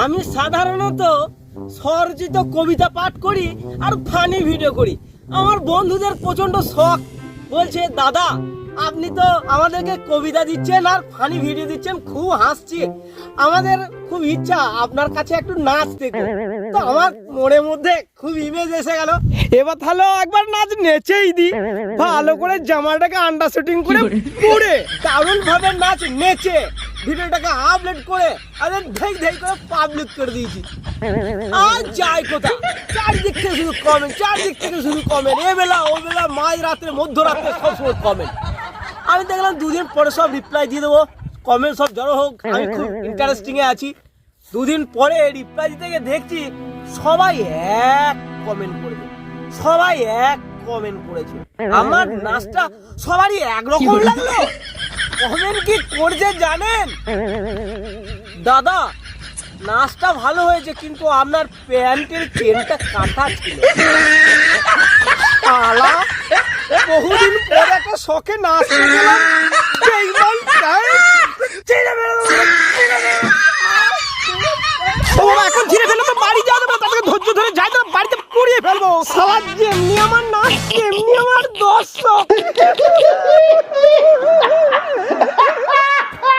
আমি সাধারণত স্বরচিত কবিতা পাঠ করি আর ফানি ভিডিও করি। আমার বন্ধুদের প্রচণ্ড শখ। বলছে দাদা আপনি তো আমাদেরকে কবিতা দিচ্ছেন আর ফানি ভিডিও দিচ্ছেন খুব হাসছি। আমাদের খুব ইচ্ছা আপনার কাছে একটু নাচ দেখো তো আমার মনের মধ্যে খুব ইমেজ এসে গেল। এবার তাহলে একবার নাচ নেচেই দি। ভালো করে জামাটাকে আন্ডার শুটিং করে? পরে দারুণ ভাবে নাচ নেচে। ভিডিওটাকে আপলোড করে আরে ধেই ধেই করে পাবলিক করে দিয়েছি। আর যাই কোথায় চারদিক থেকে শুধু কমেন্ট চারদিক থেকে শুধু কমেন্ট এ বেলা ও বেলা মাঝ রাত্রে মধ্যরাত্রে কমেন্ট আমি দেখলাম দুদিন পরে সব রিপ্লাই দিয়ে দেবো কমেন্ট সব জড়ো হোক আমি খুব ইন্টারেস্টিং এ আছি। দুদিন পরে রিপ্লাই দিতে গিয়ে দেখছি সবাই এক কমেন্ট করেছে সবাই এক কমেন্ট করেছে। আমার নাচটা সবারই একরকম লাগল। কমেন্ট কি করছে জানেন? দাদা নাচটা ভালো হয়েছে কিন্তু আপনার প্যান্টের চেনটা কাঁথা ছিল। আলা বহুদিন পর একটা শখে নাচ গেলাম এখন ছিঁড়ে ফেলব তো বাড়ি যাওয়া যাবে না, তাদেরকে ধৈর্য ধরে যাই বাড়িতে পুড়িয়ে ফেলব। যেমনি আমার নাচ তেমনি আমার দর্শক।